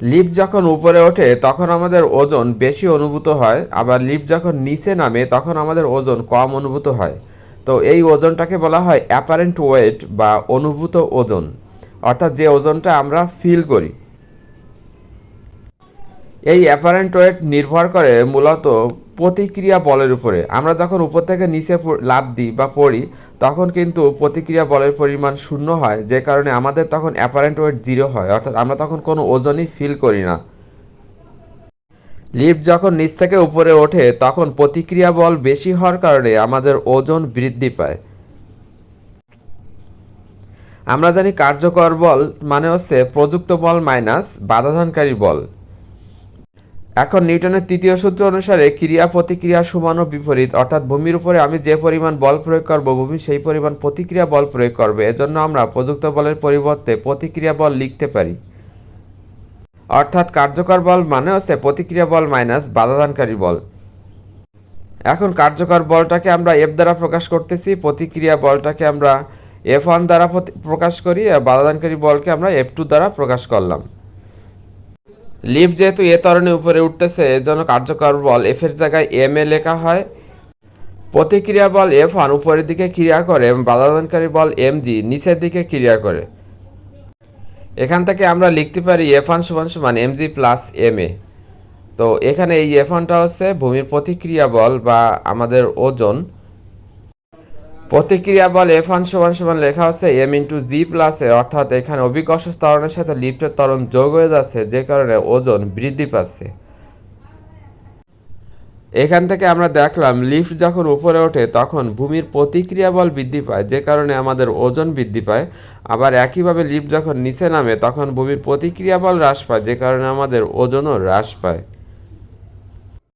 Lift যখন উপরে ওঠে, তখন আমাদের ওজন বেশি অনুভূত হয়। আবার লিফট যখন নিচে নামে, তখন আমাদের ওজন কম অনুভূত হয়। তো এই ওজনটাকে বলা হয় অ্যাপারেন্ট ওয়েট বা অনুভূত ওজন। অর্থাৎ যে ওজনটা আমরা ফিল করি। এই অ্যাপারেন্ট ওয়েট নির্ভর করে মূলত প্রতিক্রিয়া বলের উপরে। আমরা যখন উপর থেকে নিচে লাফ দিই বা পড়ি, তখন কিন্তু প্রতিক্রিয়া বলের পরিমাণ শূন্য হয়, যে কারণে আমাদের তখন অ্যাপারেন্ট ওয়েট জিরো হয়। অর্থাৎ আমরা তখন কোনো ওজনই ফিল করি না। লিফট যখন নিচ থেকে উপরে ওঠে, তখন প্রতিক্রিয়া বল বেশি হওয়ার কারণে আমাদের ওজন বৃদ্ধি পায়। আমরা জানি কার্যকর বল মানে হচ্ছে প্রযুক্ত বল মাইনাস বাধাধানকারী বল। এখন নিউটনের তৃতীয় সূত্র অনুসারে ক্রিয়া প্রতিক্রিয়া সমান ও বিপরীত। অর্থাৎ ভূমির উপরে আমি যে পরিমাণ বল প্রয়োগ করব, ভূমি সেই পরিমাণ প্রতিক্রিয়া বল প্রয়োগ করবে। এজন্য আমরা প্রযুক্ত বলের পরিবর্তে প্রতিক্রিয়া বল লিখতে পারি। অর্থাৎ কার্যকর বল মানে হচ্ছে প্রতিক্রিয়া বল মাইনাস বাধাদানকারী বল। এখন কার্যকর বলটাকে আমরা এফ দ্বারা প্রকাশ করতেছি, প্রতিক্রিয়া বলটাকে আমরা এফ ওয়ান দ্বারা প্রকাশ করি, আর বাধাদানকারী বলকে আমরা এফ টু দ্বারা প্রকাশ করলাম। লিফট যেহেতু এ তরণে উপরে উঠতেছে, এজন্য কার্যকর বল এফ এর জায়গায় এম এ লেখা হয়। প্রতিক্রিয়া বল এফ ওয়ান উপরের দিকে ক্রিয়া করে বাধাদানকারী বল এম জি নিচের দিকে ক্রিয়া করে। এখান থেকে আমরা লিখতে পারি এফ ওয়ান সমান সমান M G plus M A তো এখানে এই এফ ওয়ানটা হচ্ছে ভূমির প্রতিক্রিয়া বল বা আমাদের ওজন। প্রতিক্রিয়া বল এফ ওয়ান সমান সমান লেখা হচ্ছে এম ইন্টু জি প্লাসে অর্থাৎ এখানে অভিকর্ষ ত্বরণের সাথে লিফটের ত্বরণ যোগ হয়ে যাচ্ছে, যে কারণে ওজন বৃদ্ধি পাচ্ছে। এখান থেকে আমরা দেখলাম, লিফট যখন উপরে ওঠে, তখন ভূমির প্রতিক্রিয়া বল বৃদ্ধি পায়, যে কারণে আমাদের ওজন বৃদ্ধি পায়। আবার একইভাবে লিফট যখন নিচে নামে, তখন ভূমির প্রতিক্রিয়া বল হ্রাস পায়, যে কারণে আমাদের ওজনও হ্রাস পায়।